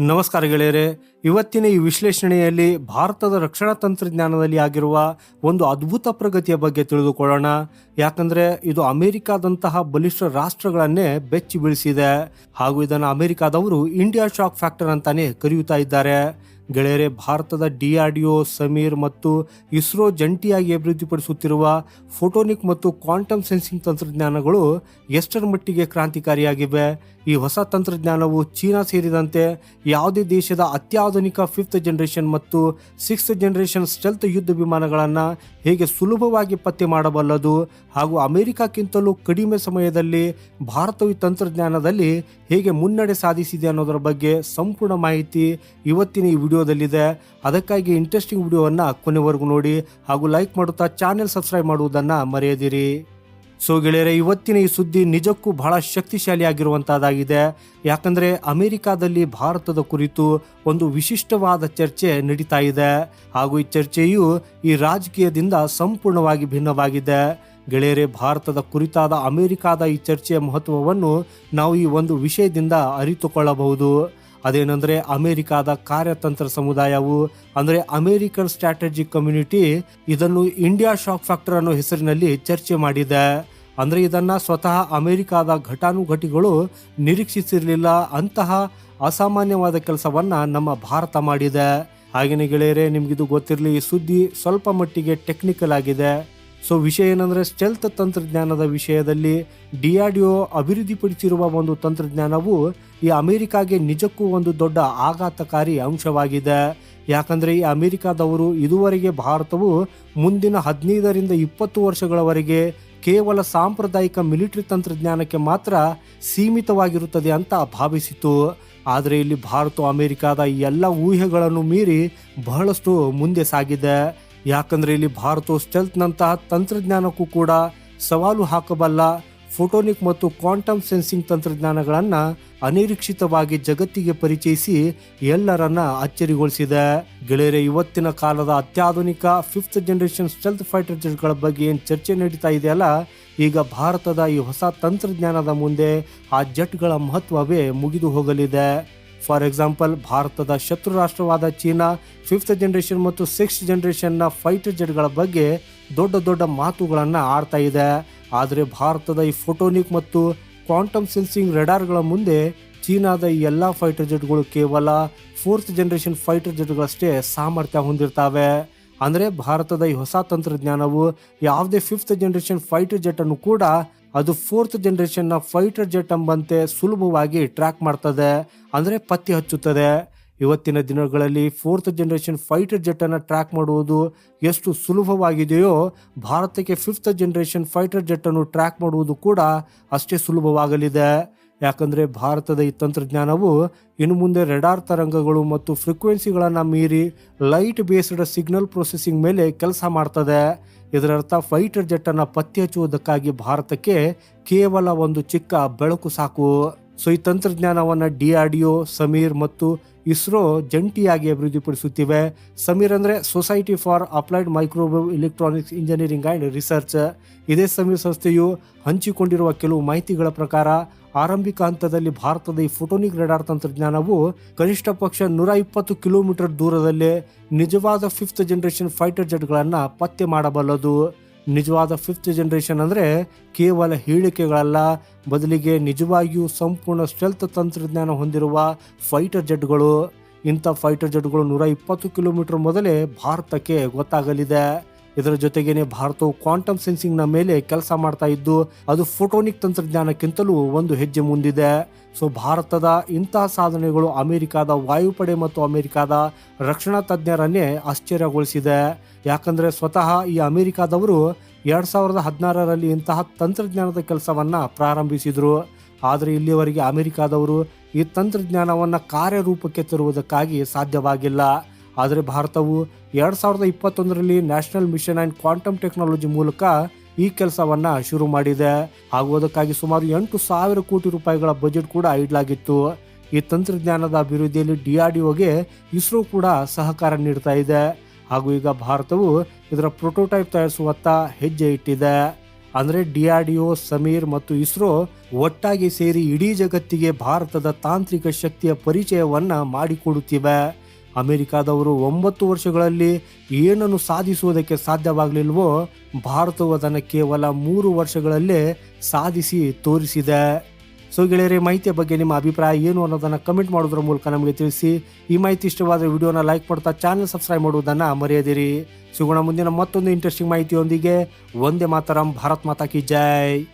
ನಮಸ್ಕಾರ ಗೆಳೆಯರೆ, ಇವತ್ತಿನ ಈ ವಿಶ್ಲೇಷಣೆಯಲ್ಲಿ ಭಾರತದ ರಕ್ಷಣಾ ತಂತ್ರಜ್ಞಾನದಲ್ಲಿ ಆಗಿರುವ ಒಂದು ಅದ್ಭುತ ಪ್ರಗತಿಯ ಬಗ್ಗೆ ತಿಳಿದುಕೊಳ್ಳೋಣ. ಯಾಕಂದ್ರೆ ಇದು ಅಮೆರಿಕಾದಂತಹ ಬಲಿಷ್ಠ ರಾಷ್ಟ್ರಗಳನ್ನೇ ಬೆಚ್ಚಿ ಬೀಳಿಸಿದೆ. ಹಾಗೂ ಇದನ್ನು ಅಮೆರಿಕಾದವರು ಇಂಡಿಯಾ ಶಾಕ್ ಫ್ಯಾಕ್ಟರ್ ಅಂತಾನೆ ಕರೆಯುತ್ತಾ ಇದ್ದಾರೆ. ಗೆಳೆಯರೆ, ಭಾರತದ ಡಿಆರ್ಡಿಒ, ಸಮೀರ್ ಮತ್ತು ಇಸ್ರೋ ಜಂಟಿಯಾಗಿ ಅಭಿವೃದ್ಧಿಪಡಿಸುತ್ತಿರುವ ಫೋಟೋನಿಕ್ ಮತ್ತು ಕ್ವಾಂಟಮ್ ಸೆನ್ಸಿಂಗ್ ತಂತ್ರಜ್ಞಾನಗಳು ಎಷ್ಟರ ಮಟ್ಟಿಗೆ ಕ್ರಾಂತಿಕಾರಿಯಾಗಿವೆ? ಈ ಹೊಸ ತಂತ್ರಜ್ಞಾನವು ಚೀನಾ ಸೇರಿದಂತೆ ಯಾವುದೇ ದೇಶದ ಅತ್ಯಾಧುನಿಕ ಫಿಫ್ತ್ ಜನರೇಷನ್ ಮತ್ತು ಸಿಕ್ಸ್ತ್ ಜನರೇಷನ್ ಸ್ಟೆಲ್ತ್ ಯುದ್ಧ ವಿಮಾನಗಳನ್ನು ಹೇಗೆ ಸುಲಭವಾಗಿ ಪತ್ತೆ ಮಾಡಬಲ್ಲದು ಹಾಗೂ ಅಮೆರಿಕಕ್ಕಿಂತಲೂ ಕಡಿಮೆ ಸಮಯದಲ್ಲಿ ಭಾರತವು ತಂತ್ರಜ್ಞಾನದಲ್ಲಿ ಹೇಗೆ ಮುನ್ನಡೆ ಸಾಧಿಸಿದೆ ಅನ್ನೋದರ ಬಗ್ಗೆ ಸಂಪೂರ್ಣ ಮಾಹಿತಿ ಇವತ್ತಿನ ಈ ವಿಡಿಯೋದಲ್ಲಿದೆ. ಅದಕ್ಕಾಗಿ ಇಂಟ್ರೆಸ್ಟಿಂಗ್ ವಿಡಿಯೋವನ್ನು ಕೊನೆವರೆಗೂ ನೋಡಿ ಹಾಗೂ ಲೈಕ್ ಮಾಡುತ್ತಾ ಚಾನೆಲ್ ಸಬ್ಸ್ಕ್ರೈಬ್ ಮಾಡುವುದನ್ನು ಮರೆಯದಿರಿ. ಸೊ ಗೆಳೆಯರೆ, ಇವತ್ತಿನ ಈ ಸುದ್ದಿ ನಿಜಕ್ಕೂ ಬಹಳ ಶಕ್ತಿಶಾಲಿಯಾಗಿರುವಂತಹದ್ದಾಗಿದೆ ಯಾಕಂದ್ರೆ ಅಮೆರಿಕಾದಲ್ಲಿ ಭಾರತದ ಕುರಿತು ಒಂದು ವಿಶಿಷ್ಟವಾದ ಚರ್ಚೆ ನಡೀತಾ ಇದೆ. ಹಾಗೂ ಈ ಚರ್ಚೆಯು ಈ ರಾಜಕೀಯದಿಂದ ಸಂಪೂರ್ಣವಾಗಿ ಭಿನ್ನವಾಗಿದೆ. ಗೆಳೆಯರೆ, ಭಾರತದ ಕುರಿತಾದ ಅಮೆರಿಕಾದ ಈ ಚರ್ಚೆಯ ಮಹತ್ವವನ್ನು ನಾವು ಈ ಒಂದು ವಿಷಯದಿಂದ ಅರಿತುಕೊಳ್ಳಬಹುದು. ಅದೇನೆಂದ್ರೆ ಅಮೆರಿಕಾದ ಕಾರ್ಯತಂತ್ರ ಸಮುದಾಯವು, ಅಂದ್ರೆ ಅಮೆರಿಕನ್ ಸ್ಟ್ರಾಟಜಿಕ್ ಕಮ್ಯುನಿಟಿ ಇದನ್ನು ಇಂಡಿಯಾ ಶಾಕ್ ಫ್ಯಾಕ್ಟರ್ ಅನ್ನೋ ಹೆಸರಿನಲ್ಲಿ ಚರ್ಚೆ ಮಾಡಿದೆ. ಅಂದ್ರೆ ಇದನ್ನ ಸ್ವತಃ ಅಮೆರಿಕಾದ ಘಟಾನುಘಟಿಗಳು ನಿರೀಕ್ಷಿಸಿರಲಿಲ್ಲ, ಅಂತಹ ಅಸಾಮಾನ್ಯವಾದ ಕೆಲಸವನ್ನ ನಮ್ಮ ಭಾರತ ಮಾಡಿದೆ. ಹಾಗೇನೆ ಗೆಳೆಯರೆ, ನಿಮ್ಗಿದು ಗೊತ್ತಿರಲಿ ಈ ಸುದ್ದಿ ಸ್ವಲ್ಪ ಮಟ್ಟಿಗೆ ಟೆಕ್ನಿಕಲ್ ಆಗಿದೆ. ಸೊ ವಿಷಯ ಏನಂದರೆ ಸ್ಟೆಲ್ತ್ ತಂತ್ರಜ್ಞಾನದ ವಿಷಯದಲ್ಲಿ ಡಿ ಆರ್ ಡಿ ಒ ಅಭಿವೃದ್ಧಿಪಡಿಸಿರುವ ಒಂದು ತಂತ್ರಜ್ಞಾನವು ಈ ಅಮೆರಿಕಾಗೆ ನಿಜಕ್ಕೂ ಒಂದು ದೊಡ್ಡ ಆಘಾತಕಾರಿ ಅಂಶವಾಗಿದೆ. ಯಾಕಂದರೆ ಈ ಅಮೆರಿಕಾದವರು ಇದುವರೆಗೆ ಭಾರತವು ಮುಂದಿನ ಹದಿನೈದರಿಂದ ಇಪ್ಪತ್ತು ವರ್ಷಗಳವರೆಗೆ ಕೇವಲ ಸಾಂಪ್ರದಾಯಿಕ ಮಿಲಿಟರಿ ತಂತ್ರಜ್ಞಾನಕ್ಕೆ ಮಾತ್ರ ಸೀಮಿತವಾಗಿರುತ್ತದೆ ಅಂತ ಭಾವಿಸಿತು ಆದರೆ ಇಲ್ಲಿ ಭಾರತ ಅಮೆರಿಕಾದ ಎಲ್ಲ ಊಹೆಗಳನ್ನು ಮೀರಿ ಬಹಳಷ್ಟು ಮುಂದೆ ಸಾಗಿದೆ. ಯಾಕಂದ್ರೆ ಇಲ್ಲಿ ಭಾರತವು ಸ್ಟೆಲ್ತ್ನಂತಹ ತಂತ್ರಜ್ಞಾನಕ್ಕೂ ಕೂಡ ಸವಾಲು ಹಾಕಬಲ್ಲ ಫೋಟೋನಿಕ್ ಮತ್ತು ಕ್ವಾಂಟಮ್ ಸೆನ್ಸಿಂಗ್ ತಂತ್ರಜ್ಞಾನಗಳನ್ನ ಅನಿರೀಕ್ಷಿತವಾಗಿ ಜಗತ್ತಿಗೆ ಪರಿಚಯಿಸಿ ಎಲ್ಲರನ್ನ ಅಚ್ಚರಿಗೊಳಿಸಿದೆ. ಗೆಳೆಯರೆ, ಇವತ್ತಿನ ಕಾಲದ ಅತ್ಯಾಧುನಿಕ ಫಿಫ್ತ್ ಜನರೇಷನ್ ಸ್ಟೆಲ್ತ್ ಫೈಟರ್ ಜೆಟ್ಗಳ ಬಗ್ಗೆ ಏನು ಚರ್ಚೆ ನಡೀತಾ ಇದೆಯಲ್ಲ ಈಗ ಭಾರತದ ಈ ಹೊಸ ತಂತ್ರಜ್ಞಾನದ ಮುಂದೆ ಆ ಜೆಟ್ಗಳ ಮಹತ್ವವೇ ಮುಗಿದು ಹೋಗಲಿದೆ. ಫಾರ್ ಎಕ್ಸಾಂಪಲ್, ಭಾರತದ ಶತ್ರು ರಾಷ್ಟ್ರವಾದ ಚೀನಾ ಫಿಫ್ತ್ ಜನರೇಷನ್ ಮತ್ತು ಸಿಕ್ಸ್ ಜನರೇಷನ್ನ ಫೈಟರ್ ಜೆಟ್ಗಳ ಬಗ್ಗೆ ದೊಡ್ಡ ದೊಡ್ಡ ಮಾತುಗಳನ್ನು ಆಡ್ತಾ ಇದೆ. ಆದರೆ ಭಾರತದ ಈ ಫೋಟೋನಿಕ್ ಮತ್ತು ಕ್ವಾಂಟಮ್ ಸೆನ್ಸಿಂಗ್ ರೆಡಾರ್ಗಳ ಮುಂದೆ ಚೀನಾದ ಈ ಎಲ್ಲ ಫೈಟರ್ ಜೆಟ್ಗಳು ಕೇವಲ ಫೋರ್ತ್ ಜನರೇಷನ್ ಫೈಟರ್ ಜೆಟ್ಗಳಷ್ಟೇ ಸಾಮರ್ಥ್ಯ ಹೊಂದಿರ್ತಾವೆ. ಅಂದರೆ ಭಾರತದ ಈ ಹೊಸ ತಂತ್ರಜ್ಞಾನವು ಯಾವುದೇ ಫಿಫ್ತ್ ಜನರೇಷನ್ ಫೈಟರ್ ಜೆಟ್ ಅನ್ನು ಕೂಡ ಅದು ಫೋರ್ತ್ ಜನರೇಷನ್ನ ಫೈಟರ್ ಜೆಟ್ ಎಂಬಂತೆ ಸುಲಭವಾಗಿ ಟ್ರ್ಯಾಕ್ ಮಾಡ್ತದೆ, ಅಂದರೆ ಪತ್ತೆ ಹಚ್ಚುತ್ತದೆ. ಇವತ್ತಿನ ದಿನಗಳಲ್ಲಿ ಫೋರ್ತ್ ಜನರೇಷನ್ ಫೈಟರ್ ಜೆಟ್ ಅನ್ನು ಟ್ರ್ಯಾಕ್ ಮಾಡುವುದು ಎಷ್ಟು ಸುಲಭವಾಗಿದೆಯೋ, ಭಾರತಕ್ಕೆ ಫಿಫ್ತ್ ಜನರೇಷನ್ ಫೈಟರ್ ಜೆಟ್ ಅನ್ನು ಟ್ರ್ಯಾಕ್ ಮಾಡುವುದು ಕೂಡ ಅಷ್ಟೇ ಸುಲಭವಾಗಲಿದೆ. ಯಾಕಂದ್ರೆ ಭಾರತದ ಈ ತಂತ್ರಜ್ಞಾನವು ಇನ್ನು ಮುಂದೆ ರೆಡಾರ್ ತರಂಗಗಳು ಮತ್ತು ಫ್ರೀಕ್ವೆನ್ಸಿಗಳನ್ನು ಮೀರಿ ಲೈಟ್ ಬೇಸ್ಡ್ ಸಿಗ್ನಲ್ ಪ್ರೊಸೆಸಿಂಗ್ ಮೇಲೆ ಕೆಲಸ ಮಾಡ್ತದೆ. ಇದರರ್ಥ ಫೈಟರ್ ಜೆಟ್ ಅನ್ನ ಪತ್ತೆ ಹಚ್ಚುವುದಕ್ಕಾಗಿ ಭಾರತಕ್ಕೆ ಕೇವಲ ಒಂದು ಚಿಕ್ಕ ಬೆಳಕು ಸಾಕು. ಸೊ ಈ ತಂತ್ರಜ್ಞಾನವನ್ನ ಡಿಆರ್ಡಿಒ ಸಮೀರ್ ಮತ್ತು ಇಸ್ರೋ ಜಂಟಿಯಾಗಿ ಅಭಿವೃದ್ಧಿಪಡಿಸುತ್ತಿವೆ. ಸಮೀರ್ ಅಂದ್ರೆ society for applied microwave electronics engineering and research ಇದೇ ಸಮೀರ್ ಸಂಸ್ಥೆಯು ಹಂಚಿಕೊಂಡಿರುವ ಕೆಲವು ಮಾಹಿತಿಗಳ ಪ್ರಕಾರ ಆರಂಭಿಕ ಹಂತದಲ್ಲಿ ಭಾರತದ ಈ ಫೋಟೋನಿಕ್ ರೆಡಾರ್ ತಂತ್ರಜ್ಞಾನವು ಕನಿಷ್ಠ ಪಕ್ಷ ನೂರ ಇಪ್ಪತ್ತು ಕಿಲೋಮೀಟರ್ ದೂರದಲ್ಲೇ ನಿಜವಾದ ಫಿಫ್ತ್ ಜನರೇಷನ್ ಫೈಟರ್ ಜೆಟ್ಗಳನ್ನು ಪತ್ತೆ ಮಾಡಬಲ್ಲದು. ನಿಜವಾದ ಫಿಫ್ತ್ ಜನರೇಷನ್ ಅಂದರೆ ಕೇವಲ ಹೇಳಿಕೆಗಳಲ್ಲ, ಬದಲಿಗೆ ನಿಜವಾಗಿಯೂ ಸಂಪೂರ್ಣ ಸ್ಟೆಲ್ತ್ ತಂತ್ರಜ್ಞಾನ ಹೊಂದಿರುವ ಫೈಟರ್ ಜೆಟ್ಗಳು ಇಂಥ ಫೈಟರ್ ಜೆಟ್ಗಳು ನೂರ ಇಪ್ಪತ್ತು ಕಿಲೋಮೀಟರ್ ಮೊದಲೇ ಭಾರತಕ್ಕೆ ಗೊತ್ತಾಗಲಿದೆ. ಇದರ ಜೊತೆಗೇನೆ ಭಾರತವು ಕ್ವಾಂಟಮ್ ಸೆನ್ಸಿಂಗ್ನ ಮೇಲೆ ಕೆಲಸ ಮಾಡ್ತಾ ಇದ್ದು, ಅದು ಫೋಟೋನಿಕ್ ತಂತ್ರಜ್ಞಾನಕ್ಕಿಂತಲೂ ಒಂದು ಹೆಜ್ಜೆ ಮುಂದಿದೆ. ಸೊ, ಭಾರತದ ಇಂತಹ ಸಾಧನೆಗಳು ಅಮೆರಿಕಾದ ವಾಯುಪಡೆ ಮತ್ತು ಅಮೆರಿಕಾದ ರಕ್ಷಣಾ ತಜ್ಞರನ್ನೇ ಆಶ್ಚರ್ಯಗೊಳಿಸಿದೆ. ಯಾಕಂದ್ರೆ ಸ್ವತಃ ಈ ಅಮೆರಿಕಾದವರು ಎರಡ್ ಸಾವಿರದ ಹದಿನಾರರಲ್ಲಿ ಇಂತಹ ತಂತ್ರಜ್ಞಾನದ ಕೆಲಸವನ್ನ ಪ್ರಾರಂಭಿಸಿದ್ರು. ಆದರೆ ಇಲ್ಲಿಯವರೆಗೆ ಅಮೆರಿಕಾದವರು ಈ ತಂತ್ರಜ್ಞಾನವನ್ನ ಕಾರ್ಯರೂಪಕ್ಕೆ ತರುವುದಕ್ಕಾಗಿ ಸಾಧ್ಯವಾಗಿಲ್ಲ. ಆದರೆ ಭಾರತವು ಎರಡು ಸಾವಿರದ ಇಪ್ಪತ್ತೊಂದರಲ್ಲಿ national mission and quantum technology ಮೂಲಕ ಈ ಕೆಲಸವನ್ನ ಶುರು ಮಾಡಿದೆ. ಹಾಗೂ ಅದಕ್ಕಾಗಿ ಸುಮಾರು ಎಂಟು ಸಾವಿರ ಕೋಟಿ ರೂಪಾಯಿಗಳ ಬಜೆಟ್ ಕೂಡ ಇಡಲಾಗಿತ್ತು ಈ ತಂತ್ರಜ್ಞಾನದ ಅಭಿವೃದ್ಧಿಯಲ್ಲಿ ಡಿಆರ್ಡಿಒಗೆ ಇಸ್ರೋ ಕೂಡ ಸಹಕಾರ ನೀಡ್ತಾ ಇದೆ. ಹಾಗೂ ಈಗ ಭಾರತವು ಇದರ ಪ್ರೋಟೋಟೈಪ್ ತಯಾರಿಸುವತ್ತ ಹೆಜ್ಜೆ ಇಟ್ಟಿದೆ. ಅಂದರೆ D R D O, Sameer ಮತ್ತು ಇಸ್ರೋ ಒಟ್ಟಾಗಿ ಸೇರಿ ಇಡೀ ಜಗತ್ತಿಗೆ ಭಾರತದ ತಾಂತ್ರಿಕ ಶಕ್ತಿಯ ಪರಿಚಯವನ್ನು ಮಾಡಿಕೊಡುತ್ತಿವೆ. ಅಮೆರಿಕಾದವರು ಒಂಬತ್ತು ವರ್ಷಗಳಲ್ಲಿ ಏನನ್ನು ಸಾಧಿಸುವುದಕ್ಕೆ ಸಾಧ್ಯವಾಗಲಿಲ್ವೋ ಭಾರತವು ಅದನ್ನು ಕೇವಲ ಮೂರು ವರ್ಷಗಳಲ್ಲೇ ಸಾಧಿಸಿ ತೋರಿಸಿದೆ. ಸೊ ಗೆಳೆಯರೆ, ಮಾಹಿತಿಯ ಬಗ್ಗೆ ನಿಮ್ಮ ಅಭಿಪ್ರಾಯ ಏನು ಅನ್ನೋದನ್ನು ಕಮೆಂಟ್ ಮಾಡೋದ್ರ ಮೂಲಕ ನಮಗೆ ತಿಳಿಸಿ. ಈ ಮಾಹಿತಿ ಇಷ್ಟವಾದ ವಿಡಿಯೋನ ಲೈಕ್ ಮಾಡ್ತಾ ಚಾನಲ್ ಸಬ್ಸ್ಕ್ರೈಬ್ ಮಾಡುವುದನ್ನು ಮರೆಯದಿರಿ. ಸಿಗೋಣ ಮುಂದಿನ ಮತ್ತೊಂದು ಇಂಟ್ರೆಸ್ಟಿಂಗ್ ಮಾಹಿತಿಯೊಂದಿಗೆ. ಒಂದೇ ಮಾತರಂ, ಭಾರತ್ ಮಾತಾ ಕಿ ಜೈ.